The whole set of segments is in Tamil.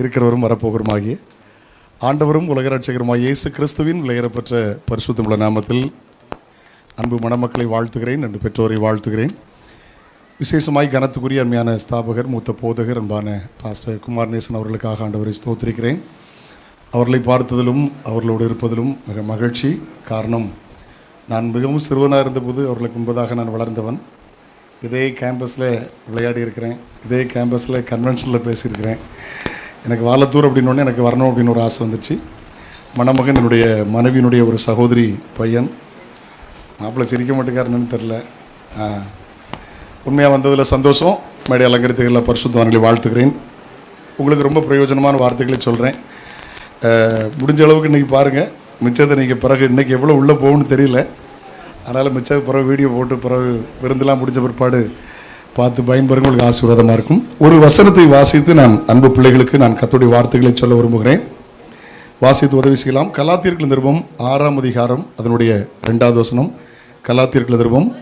இருக்கிறவரும் வரப்போகிறமாகிய ஆண்டவரும் உலகராட்சகருமாகிய இயேசு கிறிஸ்துவின் விளையரப்பெற்ற பரிசுத்தமுள்ள நாமத்தில் அன்பு மணமக்களை வாழ்த்துகிறேன் என்று பெற்றோரை வாழ்த்துகிறேன். விசேஷமாய் கனத்துக்குரிய அருமையான ஸ்தாபகர் மூத்த போதகர் அன்பான பாஸ்டர் குமாரநேசன் அவர்களுக்காக ஆண்டவரை ஸ்தோத்திருக்கிறேன். அவர்களை பார்த்ததிலும் அவர்களோடு இருப்பதிலும் மிக மகிழ்ச்சி. காரணம் நான் மிகவும் சிறுவனாக இருந்தபோது அவர்களுக்கு முன்பதாக நான் வளர்ந்தவன். இதே கேம்பஸில் விளையாடி இருக்கிறேன். இதே கேம்பஸில் கன்வென்ஷனில் பேசியிருக்கிறேன். எனக்கு வாழத்தூர் அப்படின்னு எனக்கு வரணும் அப்படின்னு ஒரு ஆசை வந்துச்சு. மணமகன் என்னுடைய மனைவியினுடைய ஒரு சகோதரி பையன். மாப்பிள்ளை சிரிக்க மாட்டேங்காருன்னு தெரில உண்மையாக வந்ததில் சந்தோஷம். மேடை அலங்கரித்துகளில் பரிசுத்தவான்களை வாழ்த்துக்கிறேன் உங்களுக்கு ரொம்ப பிரயோஜனமான வார்த்தைகளை சொல்கிறேன் முடிஞ்ச அளவுக்கு இன்றைக்கி பாருங்கள் மிச்சத்தை நீங்கள் பிறகு இன்றைக்கி எவ்வளோ உள்ளே போகும்னு தெரியல. அதனால் மிச்சம் பிறகு வீடியோ போட்டு பிறகு விருந்தெல்லாம் முடிஞ்ச பிற்பாடு பார்த்து பயன்பெறுங்க உங்களுக்கு ஆசீர்வாதமாக இருக்கும். ஒரு வசனத்தை வாசித்து நான் அன்பு பிள்ளைகளுக்கு நான் கத்துடைய வார்த்தைகளை சொல்ல விரும்புகிறேன். வாசித்து உதவி செய்யலாம். கலாத்தியர்கள் நிருபம் ஆறாம் அதிகாரம் அதனுடைய ரெண்டாவது வசனம். கலாத்தியர்கள் நிருபம்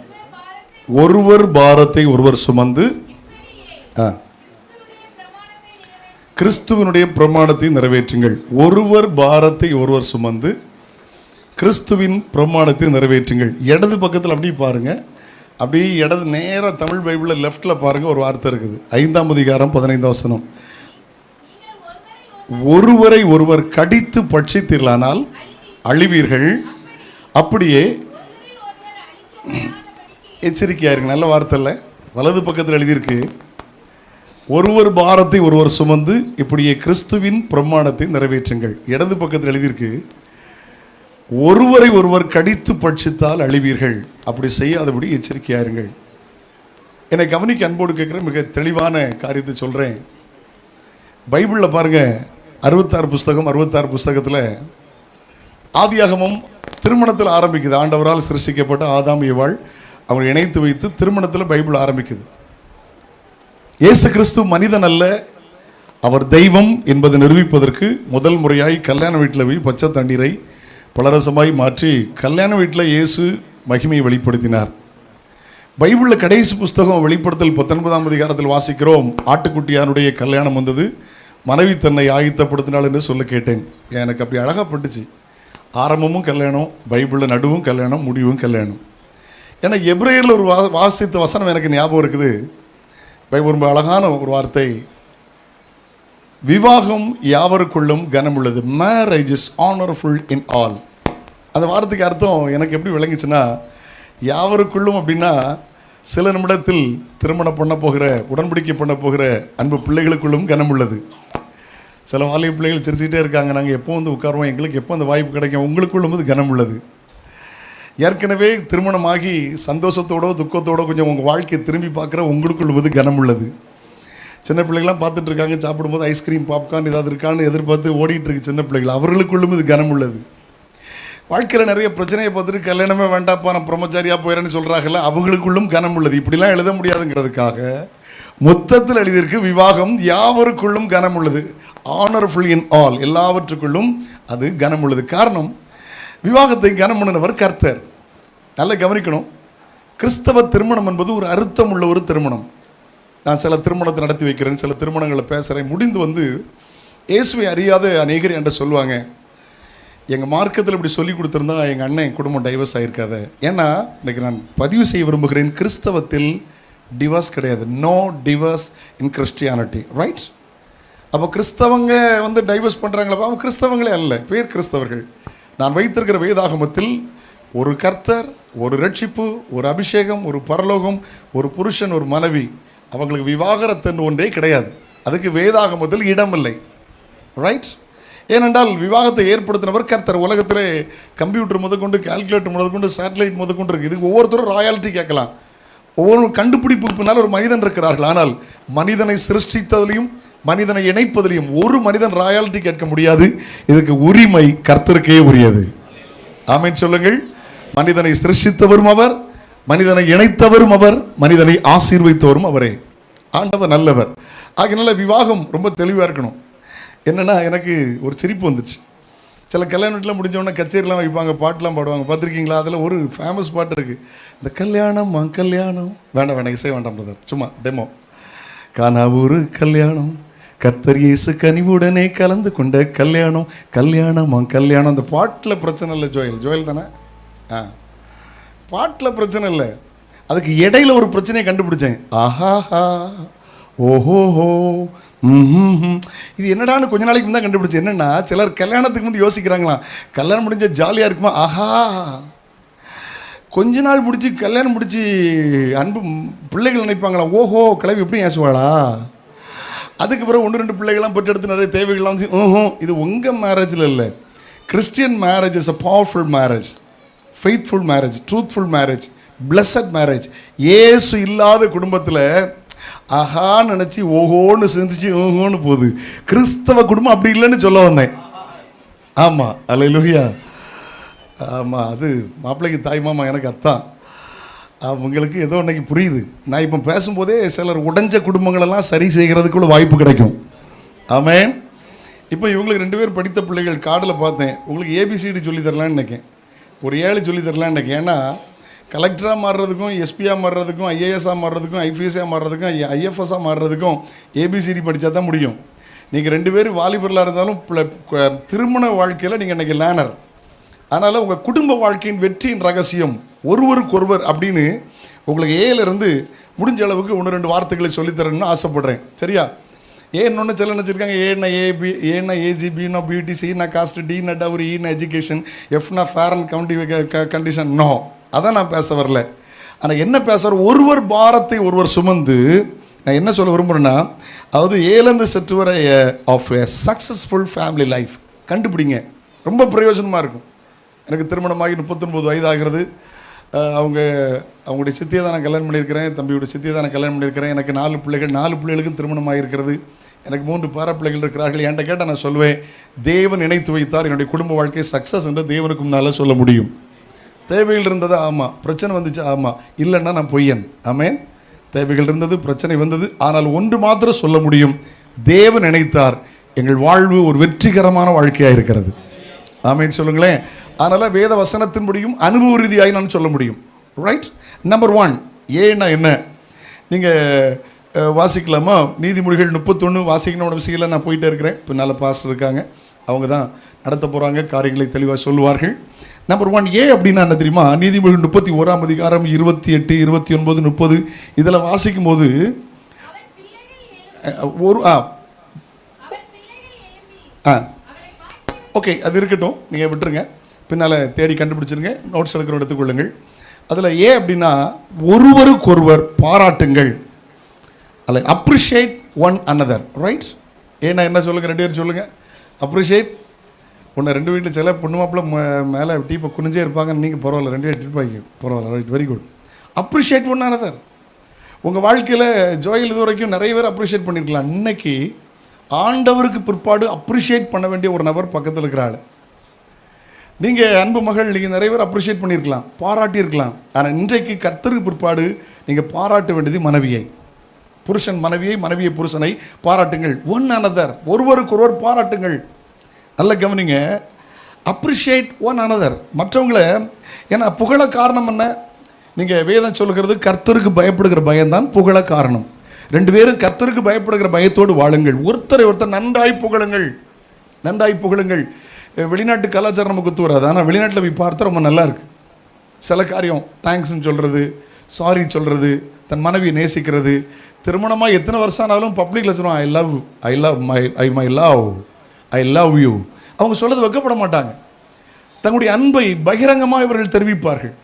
ஒருவர் பாரத்தை ஒருவர் சுமந்து ஆ. கிறிஸ்துவனுடைய பிரமாணத்தை நிறைவேற்றுங்கள். ஒருவர் பாரத்தை ஒருவர் சுமந்து கிறிஸ்துவின் பிரமாணத்தை நிறைவேற்றுங்கள். இடது பக்கத்தில் அப்படியே பாருங்கள் அப்படியே இடது நேராக தமிழ் பைபிளில் லெஃப்டில் பாருங்கள் ஒரு வார்த்தை இருக்குது. ஐந்தாம் அதிகாரம் பதினைந்து வசனம். ஒருவரை ஒருவர் கடித்து பட்சித்தீர்களானால் அழிவீர்கள். அப்படியே எச்சரிக்கையாக இருக்கு நல்ல வார்த்தை இல்லை? வலது பக்கத்தில் எழுதியிருக்கு. ஒருவர் பாரத்தை ஒருவர் சுமந்து இப்படியே கிறிஸ்துவின் பிரமாணத்தை நிறைவேற்றுங்கள். இடது பக்கத்தில் எழுதியிருக்கு. ஒருவரை ஒருவர் கடித்து பட்சித்தால் அழிவீர்கள். அப்படி செய்யாதபடி எச்சரிக்கையாயிருங்கள் என்னை கவனிக்க அன்போடு கேட்குற மிக தெளிவான காரியத்தை சொல்கிறேன் பைபிளில் பாருங்க அறுபத்தாறு புஸ்தகம் அறுபத்தாறு புஸ்தகத்தில் ஆதியாகமும் திருமணத்தில் ஆரம்பிக்குது. ஆண்டவரால் சிருஷ்டிக்கப்பட்ட ஆதாம் இவாள் அவங்களை இணைத்து வைத்து திருமணத்தில் பைபிள் ஆரம்பிக்குது. இயேசு கிறிஸ்து மனிதன் அல்ல அவர் தெய்வம் என்பதை நிரூபிப்பதற்கு முதல் முறையாய் கல்யாண வீட்டில் போய் பச்சை தண்ணீரை பலரசமாய் மாற்றி கல்யாண வீட்டில் இயேசு மகிமையை வெளிப்படுத்தினார். பைபிளில் கடைசி புஸ்தகம் வெளிப்படுத்தல் பத்தொன்பதாம் அதிகாரத்தில் வாசிக்கிறோம். ஆட்டுக்குட்டியானுடைய கல்யாணம் வந்தது. மனைவி தன்னை ஆயுத்தப்படுத்தினாள் என்று சொல்ல கேட்டேன். எனக்கு அப்படி அழகாக பட்டுச்சு. ஆரம்பமும் கல்யாணம் பைபிளில் நடுவும் கல்யாணம் முடிவும் கல்யாணம். ஏன்னா எப்ரேயரில் ஒரு வா வாசித்த வசனம் எனக்கு ஞாபகம் இருக்குது. பைபிள் ரொம்ப அழகான ஒரு வார்த்தை. விவாகம் யாவருக்குள்ளும் கனம் உள்ளது marriage is honourful in all அந்த வார்த்தைக்கு அர்த்தம் எனக்கு எப்படி விளங்குச்சுன்னா யாவருக்குள்ளும் அப்படின்னா சில நிமிடத்தில் திருமணம் பண்ண போகிற உடன்படிக்கை பண்ண போகிற அன்பு பிள்ளைகளுக்குள்ளும் கனம் உள்ளது சில வாலிப பிள்ளைகள் சிரிச்சுக்கிட்டே இருக்காங்க. நாங்கள் எப்போ வந்து உட்காருவோம்? எங்களுக்கு எப்போ அந்த வாய்ப்பு கிடைக்கும்? உங்களுக்குள்ளும் அது கனம் உள்ளது ஏற்கனவே திருமணமாகி சந்தோஷத்தோட துக்கத்தோடோ கொஞ்சம் உங்கள் வாழ்க்கையை திரும்பி பார்க்குற உங்களுக்குள்ளும் வந்து கனம் உள்ளது சின்ன பிள்ளைகள்லாம் பார்த்துட்டு இருக்காங்க சாப்பிடும்போது ஐஸ்கிரீம் பாப்கார்ன் ஏதாவது இருக்கான்னு எதிர்பார்த்து ஓடிட்டு இருக்கு சின்ன பிள்ளைகள். அவர்களுக்குள்ளும் இது கனம் உள்ளது. வாழ்க்கையில் நிறைய பிரச்சனையை பார்த்துட்டு கல்யாணமே வேண்டாப்பா நான் பிரம்மச்சாரியாக போயிடறேன்னு சொல்கிறாங்கல்ல அவங்களுக்குள்ளும் கனம் உள்ளது. இப்படிலாம் எழுத முடியாதுங்கிறதுக்காக மொத்தத்தில் எழுதியிருக்கு விவாகம் யாவருக்குள்ளும் கனம் உள்ளது. ஆனர்ஃபுல் இன் ஆல் எல்லாவற்றுக்குள்ளும் அது கனம் உள்ளது. காரணம் விவாகத்தை கனம் பண்ணினவர் கர்த்தர். நல்லா கவனிக்கணும். கிறிஸ்தவ திருமணம் என்பது ஒரு அர்த்தம் உள்ள ஒரு திருமணம். நான் சில திருமணத்தை நடத்தி வைக்கிறேன் சில திருமணங்களை பேசுகிறேன் முடிந்து வந்து இயேசுவை அறியாத அநேகர் என்கிட்ட சொல்லுவாங்க. எங்கள் மார்க்கத்தில் இப்படி சொல்லி கொடுத்துருந்தா எங்கள் அண்ணன் குடும்பம் டைவர்ஸ் ஆகிருக்காது ஏன்னா இன்றைக்கி நான் பதிவு செய்ய விரும்புகிறேன். கிறிஸ்தவத்தில் டிவர்ஸ் கிடையாது. No divorce in Christianity right அப்போ கிறிஸ்தவங்க வந்து டைவர்ஸ் பண்ணுறாங்களப்பா அவங்க கிறிஸ்தவங்களே அல்ல. பேர் கிறிஸ்தவர்கள். நான் வைத்திருக்கிற வேதாகமத்தில் ஒரு கர்த்தர் ஒரு ரட்சிப்பு ஒரு அபிஷேகம் ஒரு பரலோகம் ஒரு புருஷன் ஒரு மனைவி. அவங்களுக்கு விவாகரத்துன்னு ஒன்றே கிடையாது. அதுக்கு வேதாகமத்தில் இடமில்லை. ரைட் ஏனென்றால் விவாகத்தை ஏற்படுத்தினவர் கர்த்தர். உலகத்திலே கம்ப்யூட்டர் முதற்கொண்டு கால்குலேட்டர் முதற்கொண்டு சேட்டலைட் முதற்கொண்டு இருக்குது இதுக்கு ஒவ்வொருத்தரும் ராயாலிட்டி கேட்கலாம். ஒவ்வொரு கண்டுபிடிப்புக்கு பின்னால் ஒரு மனிதன் இருக்கிறார்கள். ஆனால் மனிதனை சிருஷ்டித்ததிலையும் மனிதனை இணைப்பதிலையும் ஒரு மனிதன் ராயாலிட்டி கேட்க முடியாது. இதுக்கு உரிமை கர்த்தருக்கே உரியது. ஆமென் சொல்லுங்கள். மனிதனை சிருஷ்டித்தவரும் அவர் மனிதனை இணைத்தவரும் அவர் மனிதனை ஆசீர்வைத்தவரும் அவரே. ஆண்டவர் நல்லவர். ஆகினால விவாகம் ரொம்ப தெளிவாக இருக்கணும். என்னென்னா எனக்கு ஒரு சிரிப்பு வந்துச்சு. சில கல்யாண வீட்டில் முடிஞ்சவொடனே கச்சேரிலாம் வைப்பாங்க பாட்டுலாம் பாடுவாங்க. பார்த்துருக்கீங்களா? அதில் ஒரு ஃபேமஸ் பாட்டு இருக்குது இந்த கல்யாணம் ஆ கல்யாணம். வேண்டாம் வேண்டாம் இசை வேண்டாம் பிரதர் சும்மா டெமோ கானாவூர் கல்யாணம். கர்த்தர் இயேசு கனிவுடனே கலந்து கொண்ட கல்யாணம். கல்யாணமா கல்யாணம். அந்த பாட்டில் பிரச்சனை இல்லை ஜோயல். ஜோயல் தானே? ஆ. பாட்டில் பிரச்சனை இல்லை. அதுக்கு இடையில ஒரு பிரச்சனையை கண்டுபிடிச்சேன். ஆஹாஹா. ஓஹோஹோ. இது என்னடான்னு கொஞ்ச நாளைக்கு முந்தான் கண்டுபிடிச்சேன். என்னன்னா சிலர் கல்யாணத்துக்கு வந்து யோசிக்கிறாங்களாம். கல்யாணம் முடிஞ்ச ஜாலியாக இருக்குமா? ஆஹா. கொஞ்ச நாள் முடிச்சு கல்யாணம் முடிச்சு அன்பு பிள்ளைகள் நினைப்பாங்களா ஓஹோ கிளவி எப்படி ஏசுவாளா? அதுக்கு பிறகு ஒன்று ரெண்டு பிள்ளைகள்லாம் பெற்றெடுத்து நிறைய தேவைகள்லாம் ஓஹோ. இது உங்கள் மேரேஜில் இல்லை. Christian marriage is a powerful marriage faithful marriage truthful marriage blessed marriage ஏசு இல்லாத குடும்பத்தில் ஆஹா நினச்சி ஓஹோன்னு சிந்திச்சு ஓஹோன்னு போகுது. கிறிஸ்தவ குடும்பம் அப்படி இல்லைன்னு சொல்ல வந்தேன். ஆமாம் அல்லையா ஆமாம் அது மாப்பிள்ளைக்கு தாய் மாமா எனக்கு அத்தான். அவங்களுக்கு ஏதோ இன்னைக்கு புரியுது. நான் இப்போ பேசும்போதே சிலர் உடைஞ்ச குடும்பங்களெல்லாம் சரி செய்கிறதுக்குள்ள வாய்ப்பு கிடைக்கும். ஆமேன் இப்போ இவங்களுக்கு ரெண்டு பேர் படித்த பிள்ளைகள் கார்டில் பார்த்தேன். உங்களுக்கு ஏபிசிடி சொல்லி தரலான்னு நினைக்கேன். ஒரு ஏழு சொல்லி தரலாம் எனக்கு. ஏன்னா கலெக்டராக மாறுறதுக்கும் எஸ்பியாக மாறுறதுக்கும் ஐஏஎஸ்ஸாக மாறுறதுக்கும் ஐபிஎஸ்ஸாக மாறுறதுக்கும் ஐஎஃப்எஸ்ஸாக மாறுறதுக்கும் ஏபிசிடி படித்தா தான் முடியும். நீங்கள் ரெண்டு பேரும் வாலிபர்களாக இருந்தாலும் திருமண வாழ்க்கையில் நீங்கள் இன்றைக்கி லேனர் அதனால் உங்கள் குடும்ப வாழ்க்கையின் வெற்றியின் ரகசியம் ஒருவருக்கொருவர் அப்படின்னு உங்களுக்கு ஏல முடிஞ்ச அளவுக்கு ஒன்று ரெண்டு வார்த்தைகளை சொல்லித்தரணும்னு ஆசைப்பட்றேன். சரியா? ஏன்னு சில வச்சுருக்காங்க ஏன்னா ஏபி ஏன்னா ஏஜி பின்னா பியூட்டி சின்னா காஸ்ட் டினா டவுரி ஈனா எஜுகேஷன் எஃப்னா fair and county condition no அதான் நான் பேச வரல. ஆனால் என்ன பேசுகிற ஒருவர் பாரத்தை ஒருவர் சுமந்து நான் என்ன சொல்ல விரும்புகிறேன்னா அதாவது ஏலேருந்து சற்று வர of a successful family life கண்டுபிடிங்க. ரொம்ப பிரயோஜனமாக இருக்கும். எனக்கு திருமணமாகி முப்பத்தொன்பது வயதாகிறது ஆகிறது. அவங்க அவங்களுடைய சித்தியை தான் நான் கல்யாணம் பண்ணியிருக்கிறேன். தம்பியோட சித்தியை தான் நான் கல்யாணம் பண்ணியிருக்கிறேன். எனக்கு நாலு பிள்ளைகள் நாலு பிள்ளைகளுக்கும் திருமணம் ஆகியிருக்கிறது எனக்கு மூன்று பேர இருக்கிறார்கள். என்கிட்ட கேட்டால் நான் சொல்லுவேன் தேவன் இணைத்து வைத்தார். என்னுடைய குடும்ப வாழ்க்கை சக்ஸஸ் என்று தேவனுக்கு முன்னால் சொல்ல முடியும். தேவைகள் இருந்தது ஆமாம் பிரச்சனை வந்துச்சு ஆமாம் இல்லைன்னா நான் பொய்யன். ஆமேன். தேவைகள் இருந்தது பிரச்சனை வந்தது. ஆனால் ஒன்று மாத்திரம் சொல்ல முடியும். தேவன் நினைத்தார் எங்கள் வாழ்வு ஒரு வெற்றிகரமான வாழ்க்கையாக இருக்கிறது. ஆமேன்னு சொல்லுங்களேன். அதனால் வேத வசனத்தின் முடியும் அனுபவ ரீதியாக நான் சொல்ல முடியும். ரைட் நம்பர் ஒன் ஏன்னா என்ன? நீங்கள் வாசிக்கலாமா? நீதிமொழிகள் முப்பத்தொன்று வாசிக்கணும் அவசியம் நான் போயிட்டே இருக்கிறேன். பின்னால் பாஸ்டர் இருக்காங்க. அவங்க தான் நடத்த போகிறாங்க காரியங்களை தெளிவாக சொல்லுவார்கள். நம்பர் ஒன் ஏ அப்படின்னா என்ன தெரியுமா? நீதிமொழிகள் முப்பத்தி ஓராம் அதிகாரம் இருபத்தி எட்டு இருபத்தி ஒன்பது முப்பது இதில் வாசிக்கும் போது ஒரு ஆ. ஆ. ஓகே அது இருக்கட்டும். நீங்கள் விட்டுருங்க. பின்னால் தேடி கண்டுபிடிச்சிருங்க. நோட்ஸ் எடுக்கிற எடுத்துக்கொள்ளுங்கள் அதில் ஏ அப்படின்னா ஒருவருக்கொருவர் பாராட்டுங்கள். அல்ல அப்ரிஷியேட் ஒன் அனதர் ரைட் ஏன்னா என்ன சொல்லுங்கள் ரெண்டு பேரும் சொல்லுங்கள் அப்ரிஷியேட் ஒன்று ரெண்டு வீட்டில் சில பொண்ணு மாப்பிள்ள மேலே டீப்பை குனிஞ்சே இருப்பாங்க நீங்கள் பரவாயில்ல ரெண்டு பேர் டிப்பாங்க பரவாயில்ல right very good appreciate one another உங்கள் வாழ்க்கையில் ஜோயில் இது வரைக்கும் நிறைய பேர் அப்ரிஷியேட் பண்ணியிருக்கலாம் இன்னைக்கு ஆண்டவருக்கு பிற்பாடு அப்ரிஷியேட் பண்ண வேண்டிய ஒரு நபர் பக்கத்தில் இருக்கிற ஆள். நீங்கள் அன்பு மகள் நீங்கள் நிறைய பேர் அப்ரிஷியேட் பண்ணியிருக்கலாம் பாராட்டியிருக்கலாம். ஆனால் இன்றைக்கு கர்த்தருக்கு பிற்பாடு நீங்கள் பாராட்ட வேண்டியது மனைவியை. புருஷன் மனைவியை மனைவியை புருஷனை பாராட்டுங்கள். ஒன் அனதர் ஒருவருக்கு ஒருவர் பாராட்டுங்கள். நல்ல கவனிங்க. அப்ரிஷியேட் ஒன் அனதர் மற்றவங்களை ஏன்னா புகழ காரணம் என்ன? நீங்கள் வேதம் சொல்லுகிறது கர்த்தருக்கு பயப்படுகிற பயம்தான் புகழ காரணம். ரெண்டு பேரும் கர்த்தருக்கு பயப்படுகிற பயத்தோடு வாழுங்கள். ஒருத்தரை ஒருத்தர் நன்றாய் புகழுங்கள். நன்றாய் புகழுங்கள். வெளிநாட்டு கலாச்சாரம் நமக்கு ஒத்து வராது. ஆனால் வெளிநாட்டில் போய் பார்த்தா ரொம்ப நல்லா இருக்குது சில காரியம் தேங்க்ஸ்ன்னு சொல்கிறது சாரி சொல்கிறது தன் மனைவியை நேசிக்கிறது திருமணமாக எத்தனை வருஷம் ஆனாலும் பப்ளிக்கில் சொல்லுவாங்க I love I love my I my love I love you அவங்க சொல்கிறது வெக்கப்பட மாட்டாங்க. தங்களுடைய அன்பை பகிரங்கமாக இவர்கள் தெரிவிப்பார்கள்.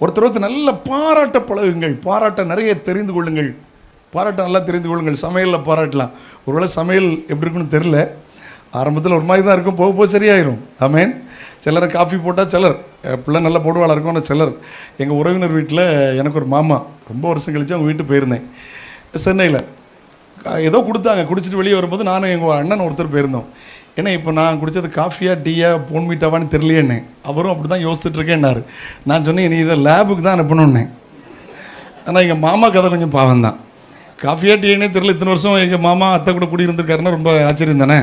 ஒருத்தர் ஒருத்தர் நல்ல பாராட்ட பழகுங்கள். பாராட்ட நிறைய தெரிந்து கொள்ளுங்கள். பாராட்ட நல்லா தெரிந்து கொள்ளுங்கள். சமையலில் பாராட்டலாம். ஒருவேளை சமையல் எப்படி இருக்குன்னு தெரில ஆரம்பத்தில் ஒரு மாதிரி தான் இருக்கும். போக போக சரியாயிரும். ஆமேன். சிலர் காஃபி போட்டால் சிலர் பிள்ளை நல்லா போடுவாளா இருக்கும் ஆனால் சிலர். எங்கள் உறவினர் வீட்டில் எனக்கு ஒரு மாமா. ரொம்ப வருஷம் கழித்து அவங்க வீட்டு போயிருந்தேன். சென்னையில். ஏதோ கொடுத்தாங்க. குடிச்சிட்டு வெளியே வரும்போது நானும் எங்கள் அண்ணன் ஒருத்தர் போயிருந்தோம். ஏன்னா இப்போ நான் குடித்தது காஃபியா டீயா போன் மீட்டாவான்னு தெரியலையேன்னு. அவரும் அப்படி தான் யோசிச்சுட்ருக்கேன்னாரு நான் சொன்னேன் நீ இதை லேபுக்கு தான் அனுப்பணுன்னேன் ஆனால் எங்கள் மாமா கதை கொஞ்சம் பாவம் தான் காஃபியா டீனே தெரியல. இத்தனை வருஷம் எங்கள் மாமா அத்தை கூட குடியிருந்திருக்காருன்னா ரொம்ப ஆச்சரியம் தானே?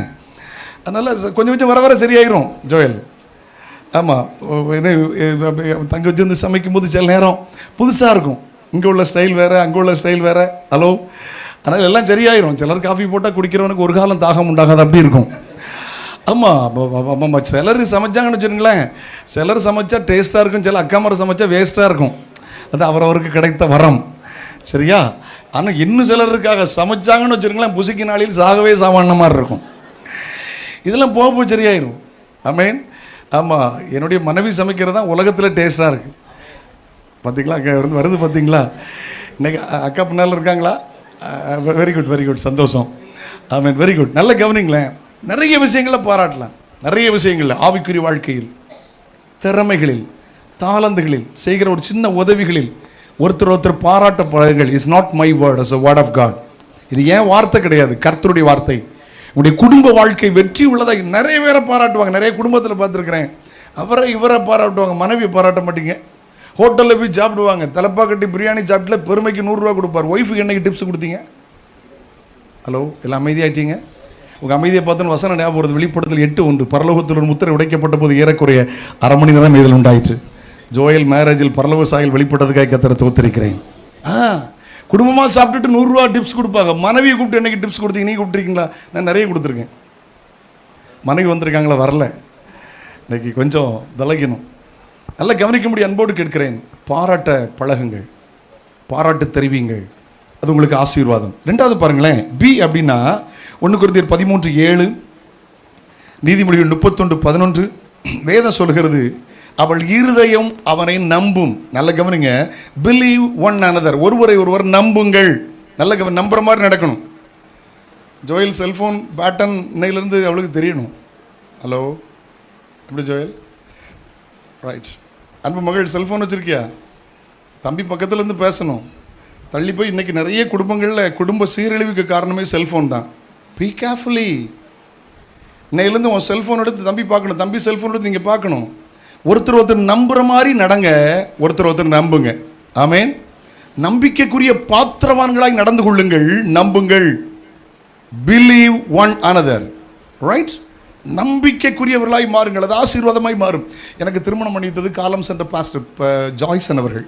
அதனால் கொஞ்சம் கொஞ்சம் வர வர சரியாயிரும் ஜோயல். ஆமாம் என்ன தங்க வந்து சமைக்கும்போது சில நேரம் புதுசாக இருக்கும். இங்கே உள்ள ஸ்டைல் வேறு அங்கே உள்ள ஸ்டைல் வேறு. ஹலோ அதனால் எல்லாம் சரியாயிரும். சிலர் காஃபி போட்டால் குடிக்கிறவனுக்கு ஒரு காலம் தாகம் உண்டாகாது அப்படி இருக்கும். ஆமாம் ஆமாம் சிலர் சமைச்சாங்கன்னு வச்சுருங்களேன் சிலர் சமைச்சா டேஸ்ட்டாக இருக்கும் சில அக்காமரை சமைச்சா வேஸ்ட்டாக இருக்கும். அது அவரவருக்கு கிடைத்த வரம். சரியா? ஆனால் இன்னும் சிலருக்காக சமைச்சாங்கன்னு வச்சுருங்களேன் புசிக்கு நாளில் சாகவே சாமானிய மாதிரி இருக்கும். இதெல்லாம் போக சரியாயிடும் ஐ மீன் ஆமாம் என்னுடைய மனைவி சமைக்கிறது தான் உலகத்தில் டேஸ்ட்டாக இருக்குது பார்த்தீங்களா அங்கே இருந்து வருது பார்த்தீங்களா இன்னைக்கு அக்கா பின்னால் இருக்காங்களா? வெரி குட் வெரி குட் சந்தோஷம். ஆமீன் வெரி குட் நல்ல கவனிங்களேன் நிறைய விஷயங்களை பாராட்டலாம். நிறைய விஷயங்கள் ஆவிக்குரிய வாழ்க்கையில் திறமைகளில் தாளந்துகளில் செய்கிற ஒரு சின்ன உதவிகளில் ஒருத்தர் ஒருத்தர் பாராட்ட பழகுங்கள். Is not my word as a word of God இது ஏன் வார்த்தை கிடையாது? கர்த்தருடைய வார்த்தை. உங்களுடைய குடும்ப வாழ்க்கை வெற்றி உள்ளதாக நிறைய பேரை பாராட்டுவாங்க. நிறைய குடும்பத்தில் பார்த்துருக்குறேன். அவரை இவரை பாராட்டுவாங்க. மனைவியை பாராட்ட மாட்டீங்க. ஹோட்டலில் போய் சாப்பிடுவாங்க. தலைப்பா கட்டி பிரியாணி சாப்பிட்டுல பெருமைக்கு நூறுரூவா கொடுப்பார். ஒய்ஃபுக்கு என்னைக்கு டிப்ஸ் கொடுத்தீங்க? ஹலோ எல்லாம் அமைதியாகிட்டீங்க உங்கள் அமைதியை பார்த்து வசனம் ஞாபகம் வருது. வெளிப்படத்தில் எட்டு உண்டு. பரலோகத்தில் ஒரு முத்திரை உடைக்கப்பட்ட போது ஏறக்குறைய அரை மணி நேரம் இதில் உண்டாயிற்று. ஜோயல் மேரேஜில் பரலோக சாயல் வெளிப்பட்டதுக்காக கத்திர தோத்திருக்கிறேன். ஆ குடும்பமாக சாப்பிட்டுட்டு நூறுரூவா டிப்ஸ் கொடுப்பாங்க. மனைவியை கூப்பிட்டு என்னைக்கு டிப்ஸ் கொடுத்தீங்க? நீ கூப்பிட்டுருக்கீங்களா? நான் நிறைய கொடுத்துருக்கேன். மனைவி வந்திருக்காங்களா? வரல. இன்னைக்கு கொஞ்சம் விளைக்கணும் நல்லா கவனிக்க முடியும் அன்போடு கேட்கிறேன். பாராட்ட பழகுங்கள். பாராட்டு தெரிவிங்கள். அது உங்களுக்கு ஆசீர்வாதம். ரெண்டாவது பாருங்களேன். பி அப்படின்னா ஒன்று குருந்தியர் பதிமூன்று ஏழு நீதிமொழிகள் முப்பத்தொன்று பதினொன்று. வேதம் சொல்கிறது அவள் இருதயம் அவனை நம்பும். நல்ல கவனிங்க. பிலீவ் ஒன் அனதர் ஒருவரை ஒருவர் நம்புங்கள். நல்ல கவனி நம்புற மாதிரி நடக்கணும். ஜோயல் செல்ஃபோன் பேட்டன் இன்னையிலேருந்து அவளுக்கு தெரியணும். ஹலோ எப்படி ஜோயல்? ரைட் அன்பு மகள் செல்ஃபோன் வச்சுருக்கியா? தம்பி பக்கத்துலேருந்து பேசணும். தள்ளி போய் இன்றைக்கி நிறைய குடும்பங்களில் குடும்ப சீரழிவுக்கு காரணமே செல்ஃபோன் தான். பி கேர்ஃபுல்லி இன்னையிலேருந்து உன் செல்ஃபோன் எடுத்து தம்பி பார்க்கணும். தம்பி செல்ஃபோன் எடுத்து நீங்கள் பார்க்கணும். ஒருத்தர் ஒருத்தர் நம்புகிற மாதிரி நடங்க. ஒருத்தர் ஒருத்தர் நம்புங்க. ஆமேன். நம்பிக்கைக்குரிய பாத்திரவான்களாய் நடந்து கொள்ளுங்கள். நம்புங்கள். பிலீவ் ஒன் அனதர் ரைட் நம்பிக்கைக்குரியவர்களாய் மாறுங்கள். அது ஆசீர்வாதமாய் மாறும். எனக்கு திருமணம் பண்ணித்தது காலம் சென்ற பாஸ்டர் ஜாய்சன் அவர்கள்.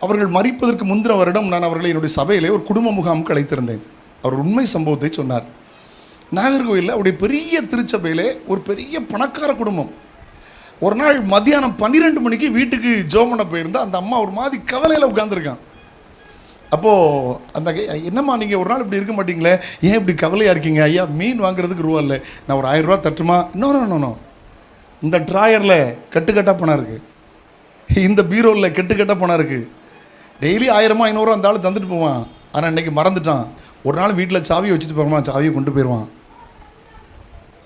அவர்கள் மறிப்பதற்கு முந்தின வருடம் நான் அவர்களை என்னுடைய சபையிலே ஒரு குடும்ப முகாமுக்கு அழைத்திருந்தேன். அவர் உண்மை சம்பவத்தை சொன்னார். நாகர்கோவிலில் அவருடைய பெரிய திருச்சபையிலே ஒரு பெரிய பணக்கார குடும்பம். ஒரு நாள் மத்தியானம் பன்னிரெண்டு மணிக்கு வீட்டுக்கு ஜோமனை போயிருந்தா அந்த அம்மா ஒரு மாதிரி கவலையில் உட்காந்துருக்கான் அப்போது அந்த கை- என்னம்மா நீங்கள் ஒரு நாள் இப்படி இருக்க மாட்டிங்களே? ஏன் இப்படி கவலையாக இருக்கீங்க? ஐயா மீன் வாங்குறதுக்கு ரூபா இல்லை. நான் ஒரு ஆயிரரூவா தட்டுமா? இன்னொரு நோ இந்த ட்ராயரில் கட்டுக்கட்டாக பணம் இருக்குது இந்த பீரோவில் கட்டுக்கட்டாக பணம் இருக்குது டெய்லி ஆயிரமா ஐநூறுரூவா அந்த ஆள் தந்துட்டு போவான். ஆனால் இன்னைக்கு மறந்துட்டான். ஒரு நாள் வீட்டில் சாவியை வச்சுட்டு போகிறோமா சாவியை கொண்டு போயிடுவான்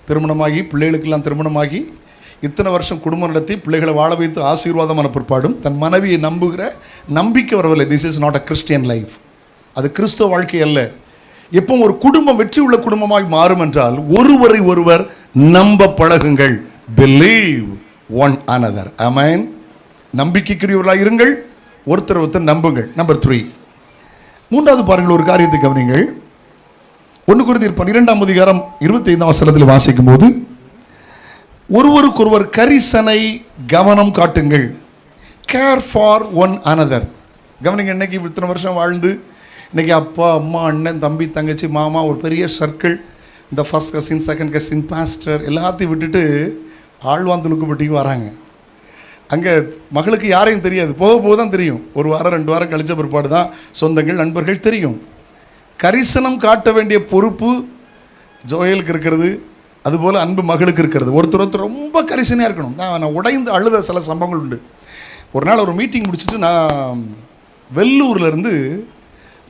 திருமணமாகி பிள்ளைகளுக்கெல்லாம் திருமணமாகி இத்தனை வருஷம் குடும்பம் நடத்தி பிள்ளைகளை வாழ வைத்து ஆசீர்வாதமான பிற்பாடும் தன் மனைவியை நம்புகிற நம்பிக்கை வரவில்லை. This is not a Christian life அது கிறிஸ்தவ வாழ்க்கை அல்ல. எப்போ ஒரு குடும்பம் வெற்றி உள்ள குடும்பமாய் மாறும் என்றால் ஒருவரை ஒருவர் நம்ப பழகுங்கள். பிலீவ் ஒன் அனதர் அமேன் நம்பிக்கைக்குரியவர்களாக இருங்கள். ஒருத்தர் ஒருத்தர் நம்புங்கள். நம்பர் த்ரீ மூன்றாவது பாருங்கள் ஒரு காரியத்தை கவனிங்கள் ஒன்று குருதியர் பன்னிரெண்டாம் அதிகாரம் இருபத்தி ஐந்தாம் வசனத்தில் வாசிக்கும் போது ஒருவருக்கொருவர் கரிசனை கவனம் காட்டுங்கள். கேர் ஃபார் ஒன் அனதர் கவனிங்க இன்னைக்கு இத்தனை வருஷம் வாழ்ந்து இன்னைக்கு அப்பா அம்மா அண்ணன் தம்பி தங்கச்சி மாமா ஒரு பெரிய சர்க்கிள் இந்த first cousin second cousin pastor எல்லாத்தையும் விட்டுட்டு ஆழ்வாந்தலுக்குப்பட்டிக்கு வராங்க. அங்கே மகளுக்கு யாரையும் தெரியாது. போக போக தான் தெரியும். ஒரு வாரம் ரெண்டு வாரம் கழித்த பிற்பாடு தான் சொந்தங்கள் நண்பர்கள் தெரியும். கரிசனம் காட்ட வேண்டிய பொறுப்பு ஜோயலுக்கு இருக்கிறது. அதுபோல் அன்பு மகளுக்கு இருக்கிறது. ஒருத்தர் ஒருத்தர் ரொம்ப கரிசனையாக இருக்கணும். நான் நான் உடைந்து அழுத சில சம்பவங்கள் உண்டு. ஒரு நாள் ஒரு மீட்டிங் முடிச்சுட்டு நான் வெள்ளூர்லேருந்து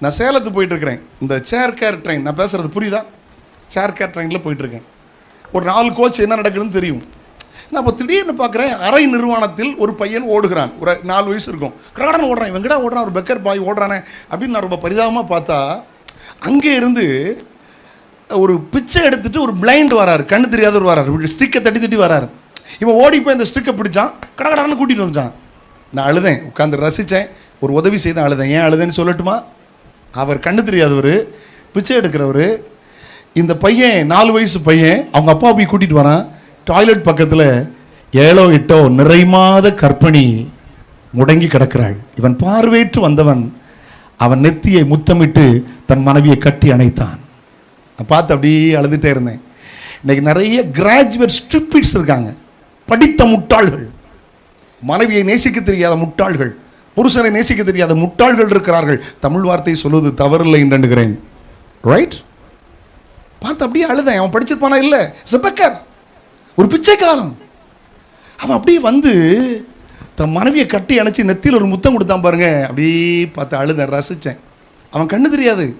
நான் சேலத்துக்கு போயிட்டுருக்கிறேன் இந்த சேர் கேர் ட்ரெயின் நான் பேசுகிறது புரியுதா? சேர் கேர் ட்ரெயினில் போயிட்டுருக்கேன் ஒரு நாலு கோச் என்ன நடக்குதுன்னு தெரியும். நான் இப்போ திடீர்னு பார்க்குறேன் அரை நிறுவனத்தில் ஒரு பையன் ஓடுகிறான். ஒரு நாலு வயசு இருக்கும். கடகடன் ஓடுறான். வெங்கடா ஓடுறான்? ஒரு பெக்கர் பாய் ஓடுறானே அப்படின்னு நான் ரொம்ப பரிதாபமாக பார்த்தா அங்கே இருந்து ஒரு பிச்சை எடுத்துட்டு ஒரு பிளைண்ட் வராரு கண்ணு தெரியாதவர் வராரு. ஸ்டிக்கை தட்டி தட்டி வராரு. இவன் ஓடி போய் அந்த ஸ்டிக்கை பிடிச்சான் கடகடன்னு கூட்டிகிட்டு வந்துட்டான். நான் அழுதேன் உட்காந்து ரசித்தேன் ஒரு உதவி செய்தேன் அழுதேன். ஏன் அழுதேன்னு சொல்லட்டுமா? அவர் கண்ணு தெரியாதவர் பிச்சை எடுக்கிறவர் இந்த பையன் நாலு வயசு பையன் அவங்க அப்பா போய் கூட்டிகிட்டு வரான். டாய்லெட் பக்கத்தில் ஏழோ எட்டோ நிறைமாத கற்பணி முடங்கி கிடக்கிறாள். இவன் பார்வையற்று வந்தவன் அவன் நெத்தியை முத்தமிட்டு தன் மனைவியை கட்டி அணைத்தான். நான் பார்த்து அப்படியே அழுதுகிட்டே இருந்தேன். இன்னைக்கு நிறைய கிராஜுவேட் ஸ்டூபிட்ஸ் இருக்காங்க. படித்த முட்டாள்கள். மனைவியை நேசிக்க தெரியாத முட்டாள்கள். புருஷனை நேசிக்க தெரியாத முட்டாள்கள் இருக்கிறார்கள். தமிழ் வார்த்தையை சொல்வது தவறில்லை என்று ரைட் பார்த்து அப்படியே அழுதேன். அவன் படிச்சிருப்பானா இல்லை? செப்பக்கர். ஒரு பிச்சைக்காரன். அவன் அப்படியே வந்து தன் மனைவியை கட்டி அணைச்சி நெத்தியில் ஒரு முத்தம் கொடுத்தான் பாருங்க. அப்படியே பார்த்து அழுதேன் ரசித்தேன் அவன் கண்ணு தெரியாது.